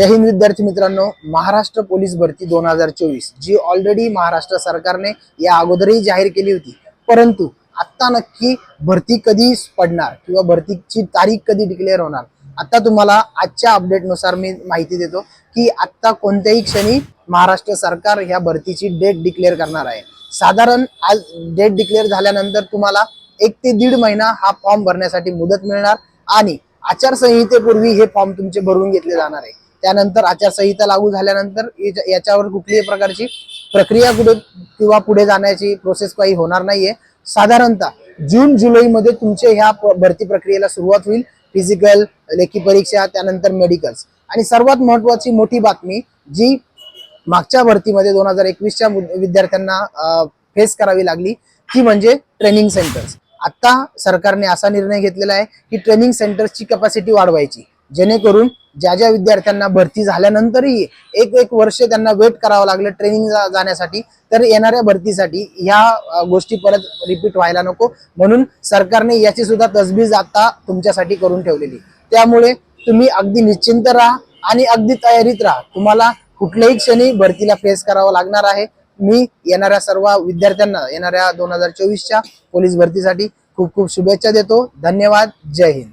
जय हिंद विद्यार्थी मित्रांनो महाराष्ट्र पोलीस भरती दोन हजार चोवीस जी ऑलरेडी महाराष्ट्र सरकारने या अगोदरही जाहीर केली होती. परंतु आत्ता नक्की भरती कधी पडणार किंवा भरतीची तारीख कधी डिक्लेअर होणार आता तुम्हाला आजच्या अपडेटनुसार मी माहिती देतो की आत्ता कोणत्याही क्षणी महाराष्ट्र सरकार ह्या भरतीची डेट डिक्लेअर करणार आहे. साधारण आज डेट डिक्लेअर झाल्यानंतर तुम्हाला एक ते दीड महिना हा फॉर्म भरण्यासाठी मुदत मिळणार आणि आचारसंहितेपूर्वी हे फॉर्म तुमचे भरून घेतले जाणार आहे. त्यानंतर आचारसंहिता लागू झाल्यानंतर याच्या- याच्यावर कुठलीही प्रकारची प्रक्रिया कुठे किंवा पुढे जाण्याची प्रोसेस काही होणार नाहीये. साधारणतः जून जुलैमध्ये तुमचे ह्या भरती प्रक्रियेला सुरुवात होईल. फिजिकल लेखी परीक्षा त्यानंतर मेडिकल्स आणि सर्वात महत्वाची मोठी बातमी जी मागच्या भरतीमध्ये दोन हजार एकवीसच्या विद्यार्थ्यांना फेस करावी लागली ती म्हणजे ट्रेनिंग सेंटर्स आता सरकारने असा निर्णय घेतलेला आहे की ट्रेनिंग सेंटर्सची कॅपॅसिटी वाढवायची. जेणेकरून ज्या ज्या विद्यार्थ्यांना भरती झाल्यानंतरही एक एक वर्ष त्यांना वेट करावं लागलं ट्रेनिंग जाण्यासाठी तर येणाऱ्या भरतीसाठी ह्या गोष्टी परत रिपीट व्हायला नको. म्हणून सरकारने याची सुद्धा तजबीज आता तुमच्यासाठी करून ठेवलेली. त्यामुळे तुम्ही अगदी निश्चिंत राहा आणि अगदी तयारीत राहा. तुम्हाला कुठल्याही क्षणी भरतीला फेस करावं लागणार आहे. मी येणाऱ्या सर्व विद्यार्थ्यांना येणाऱ्या दोन हजार चोवीसच्या पोलीस भरतीसाठी खूप खूप शुभेच्छा देतो. धन्यवाद. जय हिंद.